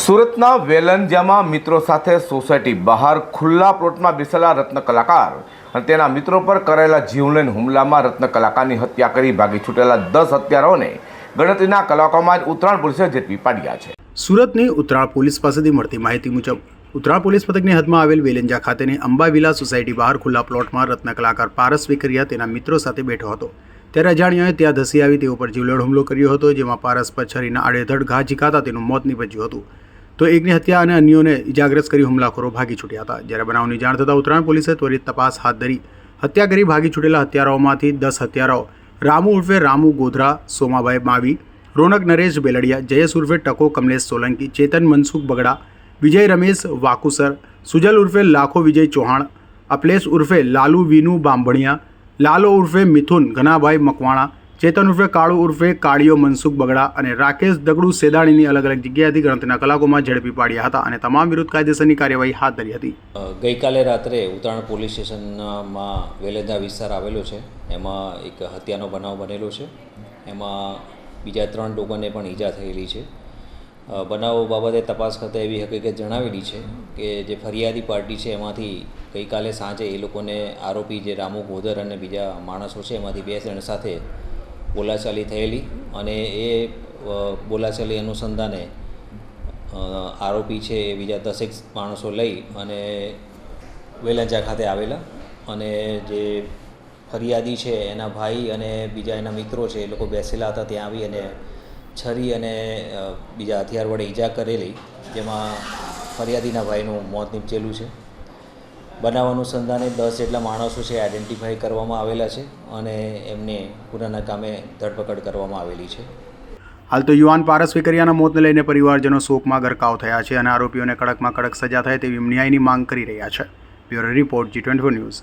સુરતના વેલંજામાં મિત્રો સાથે સોસાયટી બહાર ખુલ્લા પ્લોટમાં બેસેલા રત્ન કલાકાર અને તેના મિત્રો પર કરેલા જીવલેણ હુમલામાં રત્ન કલાકારની હત્યા કરી ભાગી છૂટેલા દસ હત્યારાઓને ગણતરીના કલાકોમાં જ ઉત્તરાયણ પોલીસે ઝડપી પાડ્યા છે. સુરતની ઉત્તરાણ પોલીસ પાસેથી મળતી માહિતી મુજબ ઉત્તરાણ પોલીસ મથકની હદમાં આવેલ વેલેન્જા ખાતેની અંબાવિલા સોસાયટી બહાર ખુલ્લા પ્લોટમાં રત્ન કલાકાર પારસ વિકરિયા તેના મિત્રો સાથે બેઠો હતો. ત્યારે અજાણ્યાએ ત્યાં ધસી આવી તેઓ પર જીવલેણ હુમલો કર્યો હતો, જેમાં પારસ પર છરીના આડેધડ ઘા ઝીકાતા તેનું મોત નીપજ્યું હતું. તો એકની હત્યા અને અન્યોને ઇજાગ્રસ્ત કરી હુમલાખોરો ભાગી છૂટ્યા હતા. જ્યારે બનાવની જાણ થતાં ઉત્તરાયણ પોલીસે ત્વરિત તપાસ હાથ ધરી હત્યા કરી ભાગી છૂટેલા હત્યારાઓમાંથી દસ હત્યારાઓ રામુ ઉર્ફે રામુ ગોધરા, સોમાભાઈ માવી રોનક નરેશ બેલડિયા, જયેશ ઉર્ફે ટકો, કમલેશ સોલંકી, ચેતન મનસુખ બગડા, વિજય રમેશ વાકુસર, સુજલ ઉર્ફે લાખો વિજય ચૌહાણ, અપલેશ ઉર્ફે લાલુ વિનુ બાંભણિયા, લાલો ઉર્ફે મિથુન ઘનાભાઈ મકવાણા ચેતન ઉર્ફે કાળુ ઉર્ફે કાળિયો મનસુખ બગડા અને રાકેશ દગડુ સેદાણીની અલગ અલગ જગ્યાએથી ગણતરીના કલાકોમાં ઝડપી પાડ્યા હતા અને તમામ વિરુદ્ધ કાયદેસરની કાર્યવાહી હાથ ધરી હતી. ગઈકાલે રાત્રે ઉતાણ પોલીસ સ્ટેશનમાં વેલેદા વિસ્તાર આવેલો છે. એમાં એક હત્યાનો બનાવ બનેલો છે. એમાં બીજા ત્રણ લોકોને પણ ઈજા થયેલી છે. બનાવો બાબતે તપાસ કરતાં એવી હકીકત જણાવેલી છે કે જે ફરિયાદી પાર્ટી છે એમાંથી ગઈકાલે સાંજે એ લોકોને આરોપી જે રામુ ગોધર અને બીજા માણસો છે એમાંથી બે જણ સાથે બોલાચાલી થયેલી અને એ બોલાચાલી અનુસંધાને આરોપી છે એ બીજા દસેક માણસો લઈ અને વેલંજા ખાતે આવેલા અને જે ફરિયાદી છે એના ભાઈ અને બીજા એના મિત્રો છે એ લોકો બેસેલા હતા ત્યાં આવી અને છરી અને બીજા હથિયાર વડે ઈજા કરેલી, જેમાં ફરિયાદીના ભાઈનું મોત નીપજેલું છે. બનાવ અનુસંધાને દસ જેટલા માણસો છે આઈડેન્ટિફાઈ કરવામાં આવેલા છે અને એમને ગુનાના કામે ધરપકડ કરવામાં આવેલી છે. હાલ તો યુવાન પારસ વિકરિયાના મોતને લઈને પરિવારજનો શોકમાં ગરકાવ થયા છે અને આરોપીઓને કડકમાં કડક સજા થાય તેવી ન્યાયની માંગ કરી રહ્યા છે. Bureau report G twenty news.